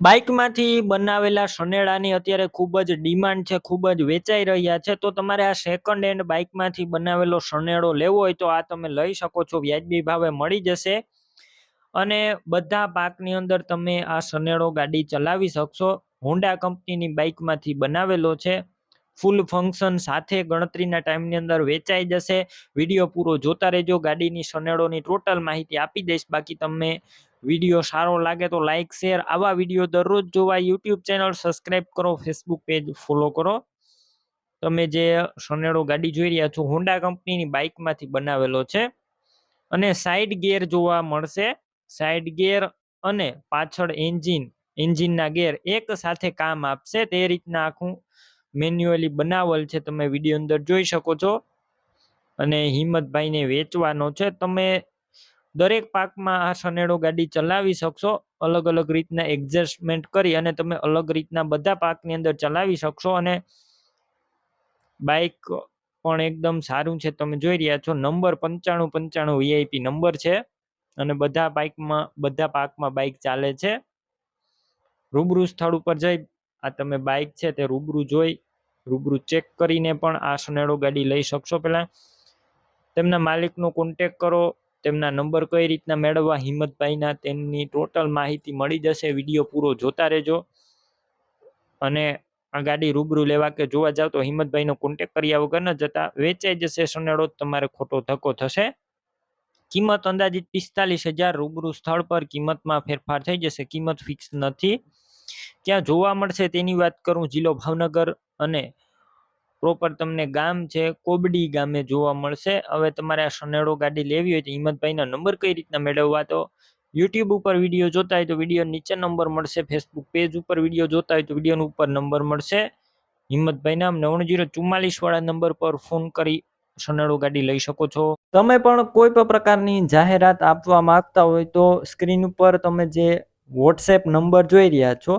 બાઈકમાંથી બનાવેલા શનેડાની અત્યારે ખૂબ જ ડિમાન્ડ છે, ખૂબ જ વેચાઈ રહ્યા છે. તો તમારે આ સેકન્ડ હેન્ડ બાઇકમાંથી બનાવેલો શનેડો લેવો હોય તો આ તમે લઈ શકો છો, વ્યાજબી ભાવે મળી જશે. અને બધા પાકની અંદર તમે આ શનેડો ગાડી ચલાવી શકશો. હોન્ડા કંપનીની બાઇકમાંથી બનાવેલો છે. ફૂલ ફંક્શન સાથે ગણતરીના ટાઈમની અંદર વેચાઈ જશે. વીડિયો પૂરો જોતા રહેજો. ગાડીની શનેડોની ટોટલ માહિતી આપી દઈશ. બાકી તમને વીડિયો સારો લાગે તો લાઇક શેર આવા વીડિયો દરરોજ જોવા યુટ્યુબ ચેનલ સબસ્ક્રાઈબ કરો ફેસબુક પેજ ફોલો કરો. તમે જે સનેડો ગાડી જોઈ રહ્યા છો હોન્ડા કંપનીની બાઇકમાંથી બનાવેલો છે. અને સાઈડ ગેર જોવા મળશે. સાઈડ ગેર અને પાછળ એન્જિન એન્જિનના ગેર એક સાથે કામ આપશે. તે રીતના આખું મેન્યુઅલી બનાવેલ છે, તમે વીડિયો અંદર જોઈ શકો છો. અને હિંમતભાઈને વેચવાનો છે. તમે દરેક પાકમાં આ સનેડો ગાડી ચલાવી શકશો. અલગ અલગ રીતના એડજસ્ટમેન્ટ કરી અને તમે અલગ રીતના બધા પાકની અંદર ચલાવી શકશો અને બાઇક પણ એકદમ સારું છે. તમે જોઈ રહ્યા છો, નંબર પંચાણું પંચાણું વીઆઈપી નંબર છે અને બધા બાઇકમાં બધા પાકમાં બાઇક ચાલે છે. રૂબરૂ સ્થળ ઉપર જઈ, આ તમે બાઇક છે તે રૂબરૂ જોઈ, રૂબરૂ ચેક કરીને પણ આ સનેડો ગાડી લઈ શકશો પહેલાં. તેમના માલિકનો કોન્ટેક કરો તેમના નંબર કઈ રીતના મેળવવા હિંમતભાઈના તેમની ટોટલ માહિતી મળી જશે, વીડિયો પૂરો જોતા રહેજો. અને આ ગાડી રૂબરૂ લેવા કે જોવા જાવ તો હિંમતભાઈનો કોન્ટેક કર્યા વગર ન જતા. વેચાઈ જશે સોનેડો, તમારે ખોટો ધક્કો થશે. કિંમત અંદાજિત પિસ્તાલીસ હજાર રૂબરૂ સ્થળ પર કિંમતમાં ફેરફાર થઈ જશે. કિંમત ફિક્સ નથી. ક્યાં જોવા મળશે તેની વાત કરું, જિલ્લો ભાવનગર અને પ્રોપર તમને ગામ છે, કોબડી ગામે જોવા મળશે. હવે તમારે આ સનેડો ગાડી લેવી હોય તો હિંમતભાઈના નંબર કઈ રીતના મેળવવા તો યુટ્યુબ ઉપર વીડિયો જોતા હોય તો વીડિયો નીચે નંબર મળશે. ફેસબુક પેજ ઉપર વીડિયો જોતા હોય તો વીડિયો ઉપર નંબર મળશે. હિંમતભાઈના નવ્વાણું જીરો ચુમ્માલીસ વાળા નંબર પર ફોન કરી સનેડો ગાડી લઈ શકો છો. તમે પણ કોઈ પણ પ્રકારની જાહેરાત આપવા માંગતા હોય તો સ્ક્રીન ઉપર તમે જે વોટ્સએપ નંબર જોઈ રહ્યા છો